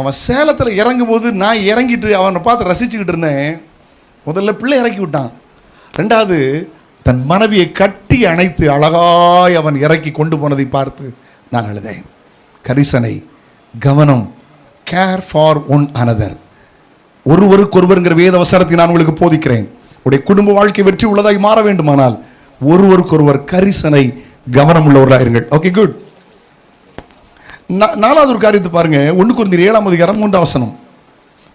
அவன் சேலத்தில் இறங்கும்போது நான் இறங்கிட்டு அவனை பார்த்து ரசிச்சுக்கிட்டு இருந்தேன். முதல்ல பிள்ளை இறக்கி விட்டான். ரெண்டாவது தன் மனைவியை கட்டி அணைத்து அழகாய் அவன் இறக்கி கொண்டு போனதை பார்த்து நான் அழுதேன். கரிசனை கவனம் கேர் ஃபார் ஒன் அனதர் ஒருவருக்கொருவருங்கிற வேத அவசரத்தை நான் உங்களுக்கு போதிக்கிறேன். உடைய குடும்ப வாழ்க்கை வெற்றி உள்ளதாய் மாற வேண்டுமானால் ஒருவருக்கொருவர் கரிசனை கவனம் உள்ளவர்களாயிருங்கள் ஓகே குட் நாலாவது ஒரு காரியத்தை பாருங்க. ஒன்று குறைந்த ஏழாம் அதிகாரம் மூன்று அவசனம்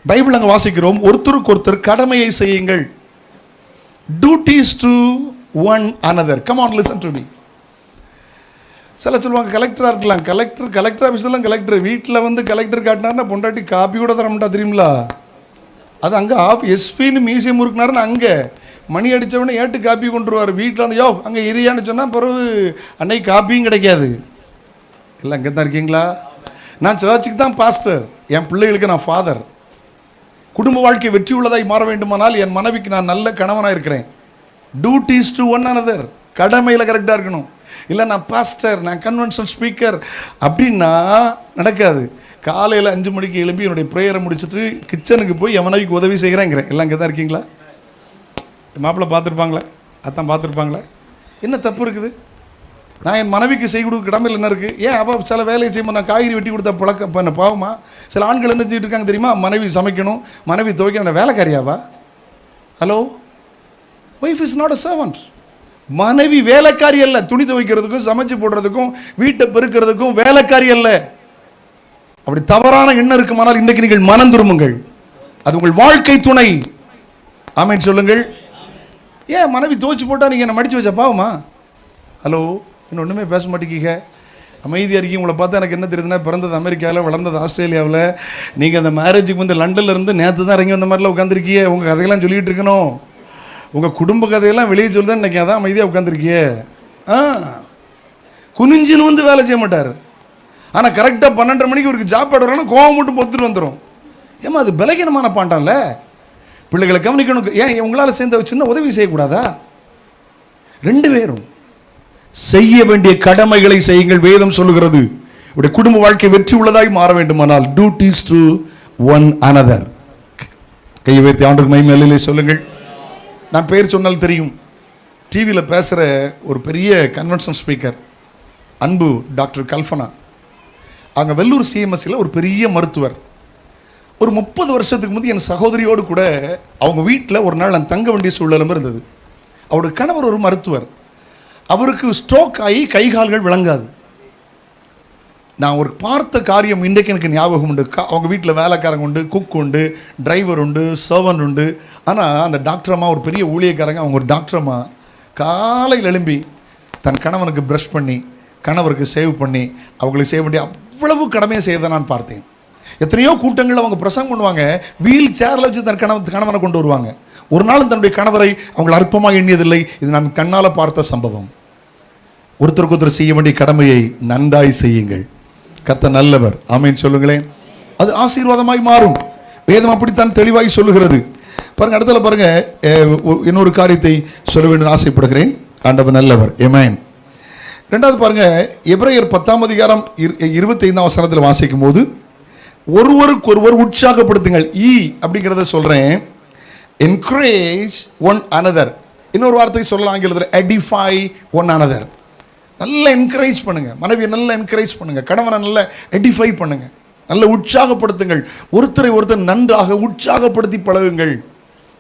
பைபிள் அங்கே வாசிக்கிறோம். ஒருத்தருக்கு ஒருத்தர் கடமையை செய்யுங்கள். Duties to one another come on listen to me சில சொல்லுவாங்க கலெக்டராக இருக்கலாம். கலெக்டர் கலெக்டர் ஆஃபீஸ்லாம் கலெக்டர் வீட்டில் வந்து கலெக்டர் காட்டினாருன்னா பொண்டாட்டி காப்பி கூட தர மாட்டா தெரியுங்களா அது அங்கே ஆஃப் எஸ்பின்னு மியூசியம் இருக்குனாருன்னு அங்கே. மணி அடித்தவொடனே ஏட்டு காப்பி கொண்டுருவார். வீட்டில் வந்து யோ அங்கே எரியான்னு சொன்னால் பிறகு அன்னைக்கு காப்பியும் கிடைக்காது. இல்லை அங்கே தான் இருக்கீங்களா? நான் சர்ச்சுக்கு தான் பாஸ்டர் என் பிள்ளைகளுக்கு நான் ஃபாதர் குடும்ப வாழ்க்கை வெற்றி உள்ளதாய் மாற வேண்டுமானால் என் மனைவிக்கு நான் நல்ல கணவனாக இருக்கிறேன். டியூட்டிஸ் டு ஒன் அனதர் கடமையில் கரெக்டாக இருக்கணும். இல்லை நான் பாஸ்டர் நான் கன்வென்ஷன் ஸ்பீக்கர் அப்படின்னா நடக்காது. காலையில் அஞ்சு மணிக்கு எழுப்பி என்னுடைய ப்ரேயரை முடிச்சுட்டு கிச்சனுக்கு போய் என் மனைவிக்கு உதவி செய்கிறேங்கிறேன் எல்லாம் அங்கே தான் இருக்கீங்களா? மாப்பிள்ளை பார்த்துருப்பாங்களே? அதான் பார்த்துருப்பாங்களே? என்ன தப்பு இருக்குது? நான் என் மனைவிக்கு செய்ய கொடுக்க கடமையில் என்ன இருக்குது ஏன் அவள் சில வேலையை செய்யும்போது நான் காய்கறி வெட்டி கொடுத்த பழக்க பண்ண பாவமா? சில ஆண்கள் என்ன செஞ்சுட்டு இருக்காங்க தெரியுமா? மனைவி சமைக்கணும் மனைவி துவைக்கணும் நான் வேலைக்காரியாவா? Hello wife is not a servant மனைவி வேலைக்காரி அல்ல. துணி துவைக்கிறதுக்கும் சமைச்சு போடுறதுக்கும் வீட்டை பெருக்கிறதுக்கும் வேலைக்காரி அல்ல. அப்படி தவறான எண்ணம் இருக்குமானால் இன்றைக்கு நீங்கள் மனம் திரும்புங்கள். அது உங்கள் வாழ்க்கை துணை. ஆமேன் சொல்லுங்கள். ஏன் மனைவி துவைச்சு போட்டால் நீங்கள் என்னை மடித்து வச்ச பாவமா? ஹலோ இன்னும் ஒன்றுமே பேச மாட்டேங்கிங்க. அமைதியாக இருக்கீங்க உங்களை பார்த்தா எனக்கு என்ன தெரியுதுன்னா பிறந்தது அமெரிக்காவில் வளர்ந்தது ஆஸ்திரேலியாவில். நீங்கள் அந்த மேரேஜுக்கு வந்து லண்டன்லேருந்து நேற்று தான் இறங்கி வந்த மாதிரிலாம் உட்காந்துருக்கியே உங்கள் கதையெல்லாம் சொல்லிகிட்டு இருக்கணும். உங்கள் குடும்ப கதையெல்லாம் வெளியே சொல்லுதான் இன்றைக்கி அதான் அமைதியாக உட்காந்துருக்கியே ஆ. குனிஞ்சின்னு வந்து வேலை செய்ய மாட்டார். ஆனால் கரெக்டாக பன்னெண்டரை மணிக்கு இவருக்கு ஜாப் ஆடுறோன்னா கோவம் மட்டும் பொத்துட்டு வந்துடும் ஏமா அது பலகீனமான பாண்டான்ல பிள்ளைகளை கவனிக்கணும். ஏன் உங்களால் சேர்ந்த ஒரு சின்ன உதவி செய்யக்கூடாதா? ரெண்டு பேரும். செய்ய வேண்டிய கடமைகளை செய்யுங்கள் வேதம் சொல்லுகிறது. உடைய குடும்ப வாழ்க்கை வெற்றி உள்ளதாய் மாற வேண்டுமானால் டியூட்டிஸ் டு ஒன் அனதர் கையை உயர்த்தி ஆண்டுக்கு மைமேலே சொல்லுங்கள். நான் பேர் சொன்னால் தெரியும். டிவியில் பேசுகிற ஒரு பெரிய கன்வென்ஷன் ஸ்பீக்கர் அன்பு டாக்டர் கல்பனா. அங்கே வெள்ளூர் சிஎம்எஸ்சியில் ஒரு பெரிய மருத்துவர். ஒரு முப்பது வருஷத்துக்கு முந்தைய என் சகோதரியோடு கூட அவங்க வீட்டில் ஒரு நாள் நான் தங்க வேண்டிய சூழலும் இருந்தது. அவருடைய கணவர் ஒரு மருத்துவர். அவருக்கு ஸ்ட்ரோக் ஆகி கை கால்கள் விளங்காது. நான் ஒரு பார்த்த காரியம் இன்றைக்கு எனக்கு ஞாபகம் உண்டு. கா- அவங்க வீட்டில் வேலைக்காரங்க உண்டு குக் உண்டு டிரைவர் உண்டு சர்வன் உண்டு. ஆனால் அந்த டாக்டர் அம்மா ஒரு பெரிய ஊழியக்காரங்க அவங்க ஒரு டாக்டரம்மா காலையில் எழும்பி தன் கணவனுக்கு ப்ரஷ் பண்ணி கணவருக்கு சேவ் பண்ணி அவங்களுக்கு செய்ய வேண்டிய அவ்வளவு கடமையை செய்யதை நான் பார்த்தேன். எத்தனையோ கூட்டங்களில் அவங்க பிரசங்கம் பண்ணுவாங்க. வீல் சேரில் வச்சு தன் கணவன் கணவனை கொண்டு வருவாங்க. ஒரு நாளும் தன்னுடைய கணவரை அவங்களை அற்பமாக எண்ணியதில்லை. இது நான் கண்ணால் பார்த்த சம்பவம். ஒருத்தருக்கு ஒருத்தர் செய்ய வேண்டிய கடமையை நன்றாய் செய்யுங்கள். கர்த்த நல்லவர். ஆமைன்னு சொல்லுங்களேன். அது ஆசீர்வாதமாய் மாறும். வேதம் அப்படித்தான் தெளிவாய் சொல்லுகிறது. பாருங்க இடத்துல பாருங்க இன்னொரு காரியத்தை சொல்ல வேண்டும் ஆசைப்படுகிறேன். ஆண்டவர் நல்லவர். எமேன் ரெண்டாவது பாருங்க எப்ரையர் பத்தாம் அதிகாரம் இருபத்தைந்தாம் வசனத்தில் வாசிக்கும் போது ஒருவருக்கொருவர் உற்சாகப்படுத்துங்கள். ஈ அப்படிங்கிறத சொல்றேன். என்கரேஜ் ஒன் அனதர் இன்னொரு வார்த்தை சொல்லலாம் ஆங்கிலத்தில் எடிஃபை ஒன் அனதர் நல்லா என்கரேஜ் பண்ணுங்கள் மனைவியை நல்லா என்கரேஜ் பண்ணுங்கள் கணவனை நல்லா எடிஃபை பண்ணுங்கள் நல்ல உற்சாகப்படுத்துங்கள். ஒருத்தரை ஒருத்தர் நன்றாக உற்சாகப்படுத்தி பழகுங்கள்.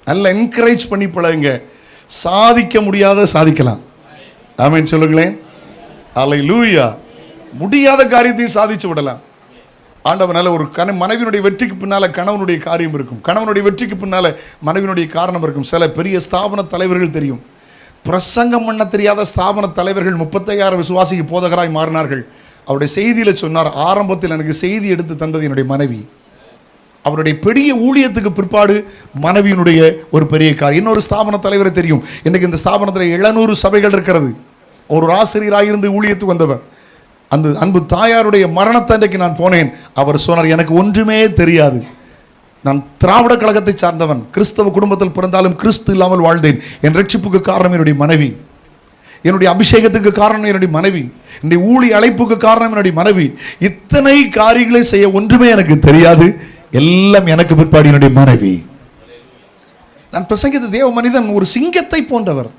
நல்லா என்கரேஜ் பண்ணி பழகுங்க. சாதிக்க முடியாத சாதிக்கலாம். ஆமென். சொல்லுங்களேன். அலை லூயா முடியாத காரியத்தையும் சாதிச்சு விடலாம். ஆண்டவனால ஒரு கண மனைவியினுடைய வெற்றிக்கு பின்னால கணவனுடைய காரியம் இருக்கும். கணவனுடைய வெற்றிக்கு பின்னால மனைவியினுடைய காரணம் இருக்கும். சில பெரிய ஸ்தாபன தலைவர்கள் தெரியும். பிரசங்கம் பண்ண தெரியாத ஸ்தாபன தலைவர்கள் முப்பத்தையாயிரம் விசுவாசிக்கு போதகராய் மாறினார்கள். அவருடைய செய்தியில் சொன்னார் ஆரம்பத்தில் எனக்கு செய்தி எடுத்து தந்தது என்னுடைய மனைவி. அவருடைய பெரிய ஊழியத்துக்கு பிற்பாடு மனைவியினுடைய ஒரு பெரிய கார் இன்னொரு ஸ்தாபன தலைவரை தெரியும். இன்னைக்கு இந்த ஸ்தாபனத்தில் எழுநூறு சபைகள் இருக்கிறது. ஒரு ஆசிரியராக இருந்து ஊழியத்துக்கு வந்தவர். அந்த அன்பு தாயாருடைய மரணத்தன்றைக்கு நான் போனேன். அவர் சொன்னார் எனக்கு ஒன்றுமே தெரியாது. நான் திராவிட கழகத்தை சார்ந்தவன். கிறிஸ்தவ குடும்பத்தில் பிறந்தாலும் கிறிஸ்து இல்லாமல் வாழ்ந்தேன். என் ரட்சிப்புக்கு காரணம் என்னுடைய மனைவி. என்னுடைய அபிஷேகத்துக்கு காரணம் என்னுடைய மனைவி. என்னுடைய ஊழி அழைப்புக்கு காரணம் என்னுடைய மனைவி. இத்தனை காரியங்களை செய்ய ஒன்றுமே எனக்கு தெரியாது. எல்லாம் எனக்கு பிற்பாடு என்னுடைய மனைவி. நான் பிரசங்கித்த தேவ மனிதன் ஒரு சிங்கத்தை போன்றவர்.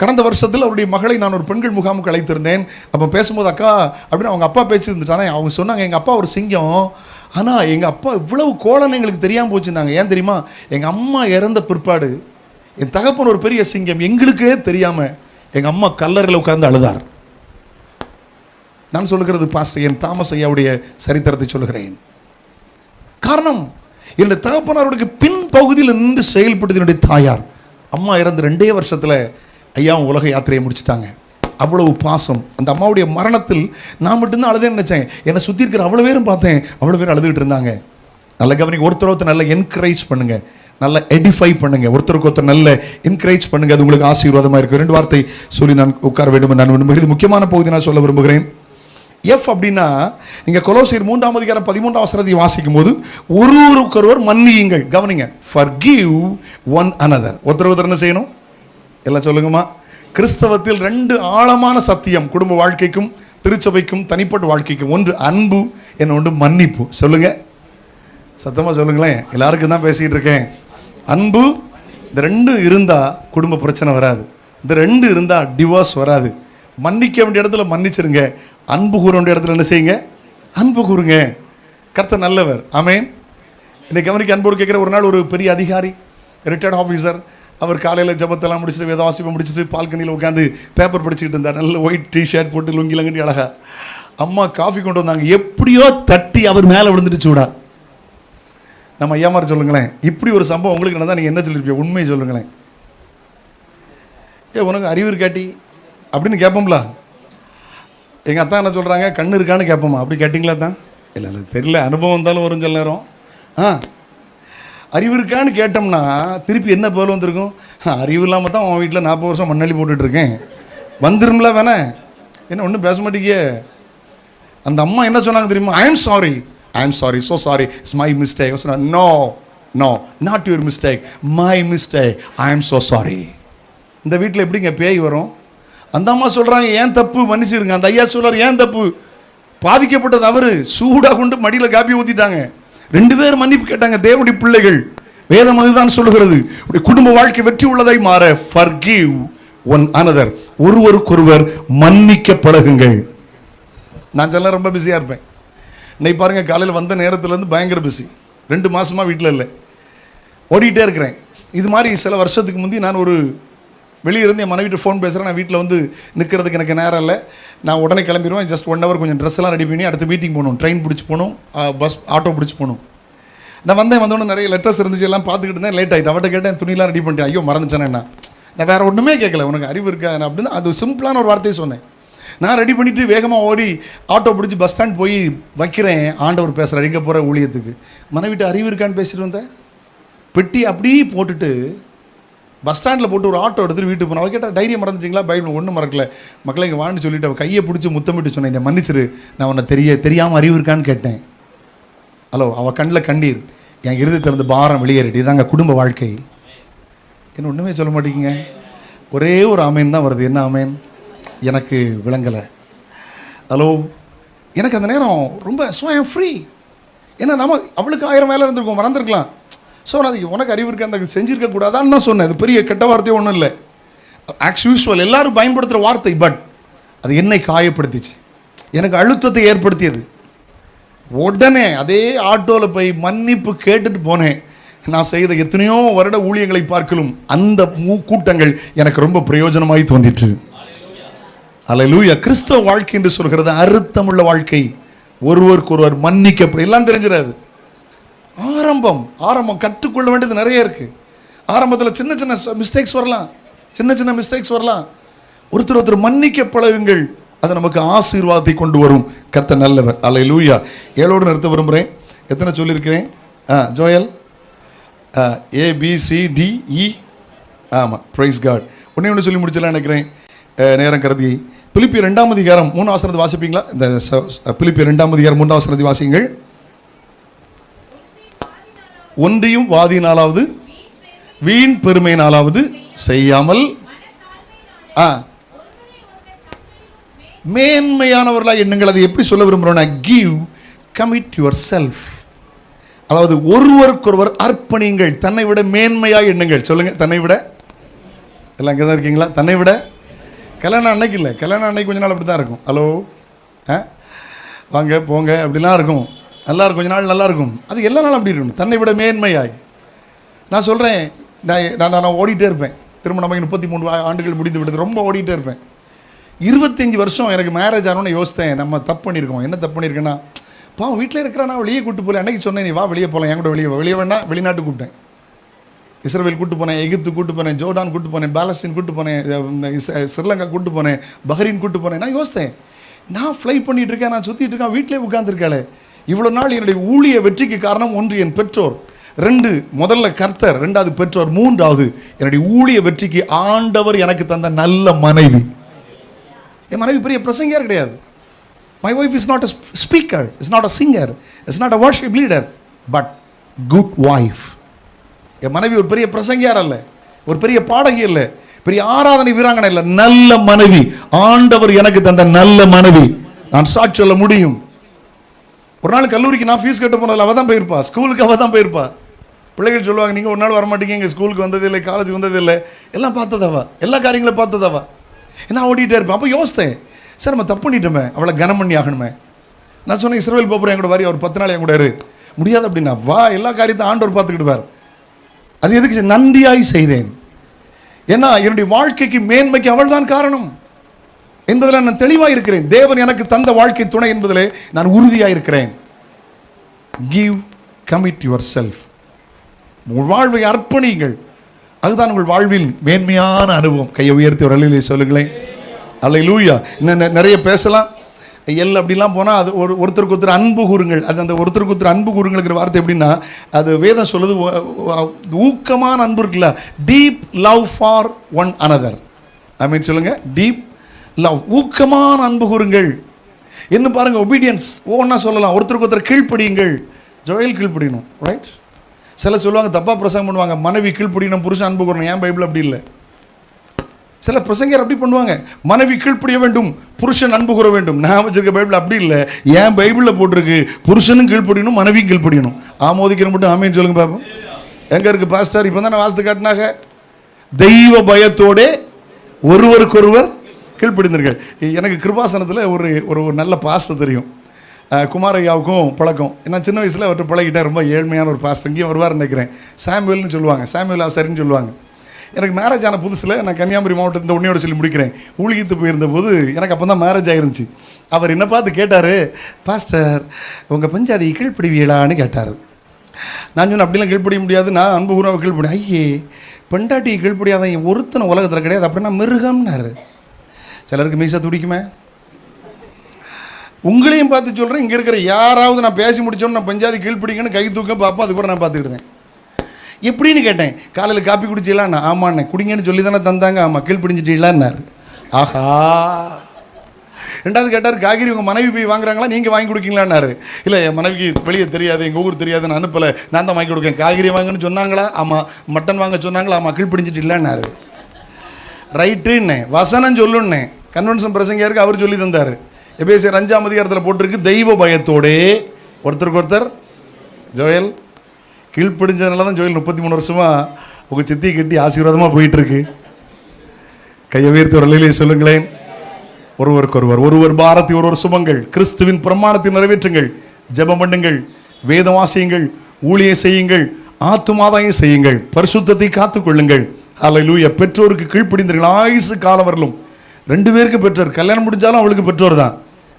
கடந்த வருஷத்தில் அவருடைய மகளை நான் ஒரு பெண்கள் முகாமுக்கு அழைத்திருந்தேன். அப்போ பேசும்போது அக்கா அப்படின்னு அவங்க அப்பா பேசியிருந்துட்டானே அவங்க சொன்னாங்க எங்கள் அப்பா ஒரு சிங்கம். ஆனால் எங்கள் அப்பா இவ்வளவு கோலன்னு எங்களுக்கு தெரியாமல் போச்சுன்னாங்க. ஏன் தெரியுமா? எங்கள் அம்மா இறந்த பிற்பாடு என் தகப்பன் ஒரு பெரிய சிங்கம். எங்களுக்கே தெரியாமல் எங்கள் அம்மா கல்லறையில் உட்கார்ந்து அழுதார். நான் சொல்லுகிறது பாஸ்டர் என் தாமஸ் ஐயாவுடைய சரித்திரத்தை சொல்லுகிறேன். காரணம் என்னுடைய தகப்பனாருடைய பின் பகுதியில் நின்று செயல்பட்டது என்னுடைய தாயார். அம்மா இறந்து ரெண்டே வருஷத்தில் ஐயாவும் உலக யாத்திரையை முடிச்சுட்டாங்க. அவ்வளவு பாசம். அந்த அம்மாவுடைய மரணத்தில் நான் மட்டும்தான் அழுதேன்னு நினச்சேன். என்னை சுற்றி இருக்கிற அவ்வளோ பேரும் பார்த்தேன். அவ்வளோ பேர் அழுதுகிட்டு இருந்தாங்க. நல்ல கவனிங்க ஒருத்தர் ஒருத்தர் நல்லா என்கரேஜ் பண்ணுங்கள் நல்ல எடிஃபை பண்ணுங்க. ஒருத்தருக்கு ஒருத்தர் நல்ல என்கரேஜ் பண்ணுங்கள் அது உங்களுக்கு ஆசீர்வாதமாக இருக்கும். ரெண்டு வார்த்தை சொல்லி நான் உட்கார வேண்டும் நான் விரும்புகிறேன். இது முக்கியமான பகுதி நான் சொல்ல விரும்புகிறேன். எஃப் அப்படின்னா நீங்கள் கொலோசியர் மூன்றாம் அதிகாரம் பதிமூன்றாம் வசனத்தை வாசிக்கும் போது ஒருவருக்கொருவர் மன்னியுங்கள். கவனிங்க. Forgive ஒன் அனதர் ஒருத்தர் ஒருத்தர் என்ன செய்யணும்? எல்லாம் சொல்லுங்கம்மா. கிறிஸ்தவத்தில் ரெண்டு ஆழமான சத்தியம் குடும்ப வாழ்க்கைக்கும் திருச்சபைக்கும் தனிப்பட்ட வாழ்க்கைக்கும். ஒன்று அன்பு என்ன ஒன்று மன்னிப்பு. சொல்லுங்க. சத்தமாக சொல்லுங்களேன். எல்லாருக்கும் தான் பேசிகிட்டு இருக்கேன். அன்பு இந்த ரெண்டு இருந்தால் குடும்ப பிரச்சனை வராது. இந்த ரெண்டு இருந்தால் டிவோர்ஸ் வராது. மன்னிக்க வேண்டிய இடத்துல மன்னிச்சிருங்க. அன்பு கூற வேண்டிய இடத்துல என்ன செய்யுங்க? அன்பு கூறுங்க. கர்த்த நல்லவர். ஆமேன். இன்னைக்கு கவனிக்க அன்போடு கேட்குற ஒரு நாள் ஒரு பெரிய அதிகாரி ரிட்டையர்ட் ஆஃபீஸர் அவர் காலையில் ஜபத்தெல்லாம் முடிச்சுட்டு வேதவாசிப்பை முடிச்சுட்டு பால்கனியில் உட்காந்து பேப்பர் படிச்சுக்கிட்டு இருந்தார். நல்ல ஒயிட் டிஷர்ட் போட்டு லுங்கிலாம் கட்டி அழகா. அம்மா காஃபி கொண்டு வந்தாங்க. எப்படியோ தட்டி அவர் மேலே விழுந்துட்டு சூடா. நம்ம ஏமாற சொல்லுங்களேன். இப்படி ஒரு சம்பவம் உங்களுக்கு நடந்தால் நீங்கள் என்ன சொல்லியிருப்பீங்க உண்மையை சொல்லுங்களேன். ஏ உனக்கு அறிவு இருக்காட்டி அப்படின்னு கேட்போம்ல எங்கள் அத்தா என்ன சொல்கிறாங்க கண்ணு இருக்கான்னு கேட்போமா அப்படி கேட்டிங்களா தான் இல்லை இல்லை தெரியல. அனுபவம் இருந்தாலும் வரும் சில நேரம். ஆ அறிவு இருக்கான்னு கேட்டோம்னா திருப்பி என்ன பதில் வந்திருக்கும்? அறிவு இல்லாமல் தான் உன் வீட்டில் நாற்பது வருஷம் மண்ணள்ளி போட்டுட்ருக்கேன். வந்துரும்ல வேணே. என்ன ஒன்றும் பேச மாட்டேங்க அந்த அம்மா என்ன சொன்னாங்க தெரியுமா? I am sorry I am sorry so sorry it's my mistake சொன்னாங்க no no not your mistake my mistake I am so sorry இந்த வீட்டில் எப்படிங்க பேய் வரும்? அந்த அம்மா சொல்கிறாங்க ஏன் தப்பு? மன்னிச்சிருங்க அந்த ஐயா சொல்கிறார் ஏன் தப்பு? பாதிக்கப்பட்டது அவரு. சூடாக கொண்டு மடியில் காப்பி ஊற்றிட்டாங்க ரெண்டு பேரும் மன்னிப்பு கேட்டாங்க தேவனுடைய பிள்ளைகள். வேதம் அதுதான் சொல்லுகிறது. குடும்ப வாழ்க்கை வெற்றி உள்ளதை மாற ஃபர்கிவ் ஒன் அனதர் ஒருவருக்கொருவர் மன்னிக்க பழகுங்கள். நான் சில ரொம்ப பிஸியாக இருப்பேன். இன்னைக்கு பாருங்கள் காலையில் வந்த நேரத்துலேருந்து பயங்கர பிஸி ரெண்டு மாதமாக வீட்டில் இல்லை. ஓடிக்கிட்டே இருக்கிறேன். இது மாதிரி சில வருஷத்துக்கு முந்தி நான் ஒரு வெளியிருந்து என் மனைவிட்டு ஃபோன் பேசுகிறேன் நான் வீட்டில் வந்து நிற்கிறதுக்கு எனக்கு நேரம் இல்லை. நான் உடனே கிளம்பிடுவேன் ஜஸ்ட் ஒன் ஹவர் கொஞ்சம் ட்ரெஸ்லாம் ரெடி பண்ணி அடுத்து மீட்டிங் போகணும். ட்ரெயின் பிடிச்சி போகணும். பஸ் ஆட்டோ பிடிச்சி போகணும். நான் வந்தேன். வந்தோடனே நிறைய லெட்டர்ஸ் இருந்துச்சு. எல்லாம் பார்த்துக்கிட்டு இருந்தேன். லேட் ஆகிட்டு அவட்ட கேட்டேன் துணியெல்லாம் ரெடி பண்ணிட்டேன் ஐயோ மறந்துட்டேன் என்ன நான் வேறு ஒன்றுமே கேட்கல உனக்கு அறிவு இருக்கா? அப்படின்னு அது சிம்பிளான ஒரு வார்த்தையை சொன்னேன். நான் ரெடி பண்ணிவிட்டு வேகமாக ஓடி ஆட்டோ பிடிச்சி பஸ் ஸ்டாண்ட் போய் வைக்கிறேன். ஆண்டவர் பேசுகிறார் எங்கே போகிற ஊழியத்துக்கு? மனைவிட்டு அறிவு இருக்கான்னு பேசிட்டு வந்தேன் பெட்டி அப்படியே போட்டுட்டு பஸ் ஸ்டாண்டில் போட்டு ஒரு ஆட்டோ எடுத்துகிட்டு வீட்டுக்கு போனோம். அவ கேட்டால் டைரியை மறந்துட்டீங்களா? பைபிள் ஒன்றும் மறக்கல. மக்களை இங்கே வான்னு சொல்லிட்டு அவள் கையை பிடிச்சி முத்தமிட்டு சொன்னேன் என்னை மன்னிச்சிரு. நான் உன்னை தெரிய தெரியாமல் அறிவு இருக்கான்னு கேட்டேன். ஹலோ அவள் கண்ணில் கண்ணீர். என் இருதயத்திலிருந்து பாரம் வெளியேறிட்டு இதாங்க குடும்ப வாழ்க்கை. என்ன ஒன்றுமே சொல்ல மாட்டேங்க? ஒரே ஒரு ஆமேன் தான் வருது. என்ன ஆமேன்? எனக்கு விளங்கலை. ஹலோ எனக்கு அந்த நேரம் ரொம்ப ஸோ ஃப்ரீ ஏன்னா நம்ம அவளுக்கு ஆயிரம் வேலை இருந்திருக்கும். மறந்துருக்கலாம். ஸோ நான் அதுக்கு உனக்கு அறிவு இருக்கு? அந்த செஞ்சிருக்க கூடாதான்னு நான் சொன்னேன். அது பெரிய கெட்ட வார்த்தையே ஒன்றும் இல்லை. ஆக்ஸ் யூஸ்வல் எல்லாரும் பயன்படுத்துகிற வார்த்தை பட் அது என்னை காயப்படுத்திச்சு. எனக்கு அழுத்தத்தை ஏற்படுத்தியது. உடனே அதே ஆட்டோவில் போய் மன்னிப்பு கேட்டுட்டு போனேன். நான் செய்த எத்தனையோ வருட ஊழியங்களை பார்க்கலும் அந்த கூட்டங்கள் எனக்கு ரொம்ப பிரயோஜனமாய் தோன்றிற்று. அல்லேலூயா கிறிஸ்தவ வாழ்க்கை என்று சொல்கிறது அறுத்தமுள்ள வாழ்க்கை. ஒருவருக்கொருவர் மன்னிக்கப்படும். எல்லாம் தெரிஞ்சிடாது. ஆரம்பம் ஆரம்பம் கற்றுக்கொள்ள வேண்டியது நிறைய இருக்குது ஆரம்பத்தில் சின்ன சின்ன மிஸ்டேக்ஸ் வரலாம். சின்ன சின்ன மிஸ்டேக்ஸ் வரலாம். ஒருத்தர் ஒருத்தர் மன்னிக்க பழகுங்கள். அது நமக்கு ஆசீர்வாதத்தை கொண்டு வரும். கத்த நல்லவர். அல்ல லூயா ஏழோடு நிறுத்த விரும்புகிறேன் எத்தனை சொல்லியிருக்கிறேன்? ஆ ஜோயல்? ஏபிசிடிஇ ஆமாம் ப்ரைஸ் காட் ஒன்றே ஒன்று சொல்லி முடிச்சலாம் நினைக்கிறேன். நேரம் கருதி. பிலிப்பி ரெண்டாம் அதிகாரம் மூணு வாசிப்பீங்களா? இந்த பிலிப்பி ரெண்டாம் அதிகாரம் மூணு அவசரத்தை வாசிங்கள் ஒன்றியும் வாதினாலாவது வீண் பெருமையினாலாவது செய்யாமல் ஆ. மேன்மையானவர்களாக எண்ணுங்கள் அதை எப்படி சொல்ல விரும்புகிறோன்னா கிவ் கமிட் யுவர் செல்ஃப் அதாவது ஒருவருக்கொருவர் அர்ப்பணிங்கள் தன்னை விட மேன்மையாக எண்ணுங்கள். சொல்லுங்க தன்னை விட. எல்லாம் இங்கே தான் இருக்கீங்களா? தன்னை விட. கல்யாணம் அன்னைக்கு இல்லை. கல்யாணம் அன்னைக்கு கொஞ்ச நாள் அப்படி தான் இருக்கும். ஹலோ ஆ? வாங்க போங்க அப்படிலாம் இருக்கும். நல்லா இருக்கும் கொஞ்ச நாள் நல்லா இருக்கும் அது எல்லா நாளும் அப்படி இருக்கணும். தன்னை விட மேன்மையாய். நான் சொல்கிறேன் நான் நான் நான் ஓடிட்டே இருப்பேன். திருமணம் முப்பத்தி மூணு ஆண்டுகள் முடிந்து விடுது ரொம்ப ஓடிட்டே இருப்பேன். இருபத்தஞ்சி வருஷம் எனக்கு மேரேஜ் ஆனோன்னு யோசித்தேன். நம்ம தப்பு பண்ணியிருக்கோம். என்ன தப்பு பண்ணியிருக்கேன்னா பாவம் வீட்டில் இருக்கிறானா வெளியே கூட்டு போகல. அன்றைக்கி சொன்னேன் நீ வா வெளியே போகலாம் என் கூட வெளியே வெளியே வேணா வெளிநாட்டு கூப்பிட்டேன். இஸ்ரேல் கூட்டு போனேன் எகிப்து கூட்டு போனேன் ஜோர்டான் கூட்டு போனேன் பாலஸ்டீன் கூட்டு போனேன் ஸ்ரீலங்கா கூட்டு போனேன் பஹ்ரீன் கூட்டு போனேன். நான் யோசித்தேன் நான் ஃப்ளை பண்ணிகிட்டு இருக்கேன் நான் சுற்றிட்டு இருக்கேன் வீட்டிலே உட்காந்துருக்காளே இவ்வளோ நாள் என்னுடைய ஊழிய வெற்றிக்கு காரணம் ஒன்று என் பெற்றோர். ரெண்டு முதல்ல கர்த்தர் ரெண்டாவது பெற்றோர் மூன்றாவது என்னுடைய ஊழிய வெற்றிக்கு ஆண்டவர் எனக்கு தந்த நல்ல மனைவி. என் மனைவி பெரிய பிரசங்கியார் கிடையாது. My wife is not a speaker is not a singer is not a worship leader but good wife என் மனைவி ஒரு பெரிய பிரசங்கியார் அல்ல ஒரு பெரிய பாடகி அல்ல பெரிய ஆராதனை வீராங்கனை இல்லை நல்ல மனைவி. ஆண்டவர் எனக்கு தந்த நல்ல மனைவி. நான் சாட்சி சொல்ல முடியும். ஒரு நாள் கல்லூரிக்கு நான் ஃபீஸ் கட்ட போனதில் அவள் தான் போயிருப்பா. ஸ்கூலுக்கு அவள் தான் போயிருப்பா. பிள்ளைகள் சொல்லுவாங்க நீங்கள் ஒரு நாள் வரமாட்டீங்க ஸ்கூலுக்கு வந்ததில்லை காலேஜுக்கு வந்ததில்லை எல்லாம் பார்த்ததாவா? எல்லா காரியங்களும் பார்த்ததாவா? நான் ஓடிட்டே இருப்பேன். அப்போ யோசித்தேன் சார் நம்ம தப்பு பண்ணிட்டோமே அவளை கனம் பண்ணி ஆகணுமே. நான் சொன்னேன் இஸ்ரேல் போகிறேன் என் கூட வரி ஒரு பத்து நாள் என் கூட இரு. முடியாது அப்படின்னா வா எல்லா காரியத்தையும் ஆண்டவர் பார்த்துக்கிடுவார். அது எதுக்கு? நன்றியாய் செய்தேன். ஏன்னா என்னுடைய வாழ்க்கைக்கு மேன்மைக்கு அவள்தான் காரணம். என்பதில் நான் தெளிவாக இருக்கிறேன் தேவன் எனக்கு தந்த வாழ்க்கை துணை என்பதிலே நான் உறுதியாக இருக்கிறேன் கிவ் கமிட் யுவர் செல்ஃப் உங்கள் வாழ்வை அர்ப்பணியுங்கள். அதுதான் உங்கள் வாழ்வில் மேன்மையான அனுபவம். கையை உயர்த்தி ஒரு அலையிலே சொல்லுங்களேன். அல்ல லூயா இன்னும் நிறைய பேசலாம். எல் அப்படிலாம் போனால் அது ஒரு ஒருத்தருக்கு ஒருத்தர் அன்பு கூறுங்கள். அது அந்த ஒருத்தருக்கு ஒருத்தர் அன்பு கூறுங்கள்ங்கிற வார்த்தை எப்படின்னா அது வேதம் சொல்லுது ஊக்கமான அன்பு இருக்குல்ல. Deep love for one another I mean சொல்லுங்கள் டீப் லவ். ஊக்கமான அன்பு கூறுங்கள். என்ன பாருங்கள் ஒபீடியன்ஸ் ஒவ்வொன்றா சொல்லலாம். ஒருத்தருக்கு ஒருத்தர் கீழ்ப்படியுங்கள். ஜோயல் கீழ்ப்படியணும் ரைட் சில சொல்லுவாங்க தப்பாக பிரசங்கம் பண்ணுவாங்க. மனைவி கீழ்ப்படியணும் புருஷன் அன்பு கூறணும். ஏன் பைபிள் அப்படி இல்லை? சில பிரசங்கர் அப்படி பண்ணுவாங்க. மனைவி கீழ்ப்படிய வேண்டும் புருஷன் அன்பு கூற வேண்டும். நான் வச்சிருக்க பைபிள் அப்படி இல்லை. ஏன் பைபிளில் போட்டிருக்கு? புருஷனும் கீழ்ப்படியணும் மனைவியும் கீழ்ப்படியணும். ஆமோதிக்கிற மட்டும் ஆமேன்னு சொல்லுங்க பாப்போம். எங்க இருக்கு பாஸ்டர்? இப்போ தான் வாசித்து காட்டினாங்க. தெய்வ பயத்தோடே ஒருவருக்கொருவர் கீழ்ப்படிந்தீர்கள். எனக்கு கிருபாசனத்தில் ஒரு ஒரு ஒரு நல்ல பாஸ்டர் தெரியும். குமாரையாவுக்கும் பழக்கம். நான் சின்ன வயசில் அவர்கிட்ட பழகிட்டேன் ரொம்ப ஏழ்மையான ஒரு பாஸ்டர் இங்கேயும் வருவார் நினைக்கிறேன். சாமுவேல்னு சொல்லுவாங்க. சாமுவேல் ஆசாரின்னு சொல்லுவாங்க. எனக்கு மேரேஜ் ஆன புதுசில் நான் கன்னியாகுமரி மாவட்டத்தில் உன்னையோட சொல்லி முடிக்கிறேன். ஊழியத்து போயிருந்த போது எனக்கு அப்போ தான் மேரேஜ் ஆயிருந்துச்சு. அவர் என்ன பார்த்து கேட்டார் பாஸ்டர் உங்கள் பஞ்சாதி கீழ்ப்பிடிவீங்களான்னு கேட்டார். நான் சொன்னேன் அப்படிலாம் கீழ்ப்படிய முடியாது. நான் அன்பு கூறாவை கீழ்ப்படி ஐயே பெண்டாட்டி கீழ்ப்படியாதான் ஒருத்தனை உலகத்தில் கிடையாது. அப்படின்னா மிருகம்னாரு. சிலருக்கு மீசா துடிக்குமே? உங்களையும் பார்த்து சொல்கிறேன் இங்கே இருக்கிற யாராவது நான் பேசி முடிச்சோன்னு நான் பஞ்சாதி கீழ்ப்பிடிங்கன்னு கை தூக்க பார்ப்போம் அதுக்கப்புறம் நான் பார்த்துக்கிட்டேன். எப்படின்னு கேட்டேன் காலையில் காப்பி குடிச்சீங்களா ஆமாண்ணே குடிங்கன்னு சொல்லி தானே தந்தாங்க. ஆமாம் கீழ்ப்பிடிஞ்சிட்டீங்களான்னாரு. ஆஹா. ரெண்டாவது கேட்டார் காய்கறி உங்கள் மனைவி போய் வாங்குறாங்களா? நீங்கள் வாங்கி கொடுக்கீங்களான்னாரு. இல்லை என் மனைவிக்கு வெளியே தெரியாது எங்கள் ஊர் தெரியாது நான் அனுப்பலை. நான் தான் வாங்கி கொடுக்கேன். காய்கறி வாங்கன்னு சொன்னாங்களா? ஆமாம் மட்டன் வாங்க சொன்னாங்களா? ஆமாம் கீழ்ப்பிடிஞ்சிட்டீங்களான்னாரு. ரைட்டுன்னே வசனம் சொல்லுன்னே. கன்வென்ஷன் பிரசங்கியாருக்கு அவர் சொல்லி தந்தார். எபேசியர் அஞ்சாம் அதிகாரத்தில் போட்டிருக்கு தெய்வ பயத்தோடே. ஒருத்தருக்கு ஒருத்தர் ஜோயல் கீழ்ப்பிடிஞ்சதுனால தான் ஜோயல் முப்பத்தி மூணு வருஷமா உங்கள் சித்தியை கட்டி ஆசீர்வாதமாக போயிட்டுருக்கு. கையை உயர்த்தி ஒரு நிலையிலே சொல்லுங்களேன். ஒருவருக்கு ஒருவர் ஒருவர் பாரதி ஒருவர் சுமங்கள். கிறிஸ்துவின் பிரமாணத்தை நிறைவேற்றுங்கள். ஜெபம் பண்ணுங்கள். வேதவாசியுங்கள் வாசியுங்கள். ஊழியம் செய்யுங்கள். ஆத்துமாதாயம் செய்யுங்கள். பரிசுத்தத்தை காத்துக்கொள்ளுங்கள். அல்லேலூயா பெற்றோருக்கு கீழ்ப்பிடிந்தீர்கள்? ஆயுசு காலம் வரலும் ரெண்டு பேருக்கு பெற்றோர். கல்யாணம் முடிஞ்சாலும் அவளுக்கு பெற்றோர் தான்.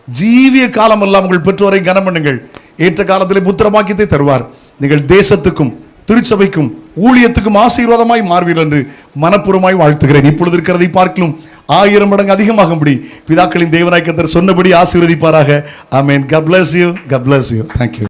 ஜீவிய காலம் எல்லாம் உங்கள் பெற்றோரை கனம் பண்ணுங்கள். ஏற்ற காலத்திலே புத்திரமாக்கியத்தை தருவார். நீங்கள் தேசத்துக்கும் திருச்சபைக்கும் ஊழியத்துக்கும் ஆசீர்வாதமாய் மாறுவீர்கள் என்று மனப்பூர்வமாய் வாழ்த்துகிறேன். இப்பொழுது இருக்கிறதை பார்க்கலும் ஆயிரம் மடங்கு அதிகமாகும்படி பிதாக்களின் தேவநாயக்கத்தர் சொன்னபடி ஆசீர்வதிப்பாராக. I mean bless you God you thank you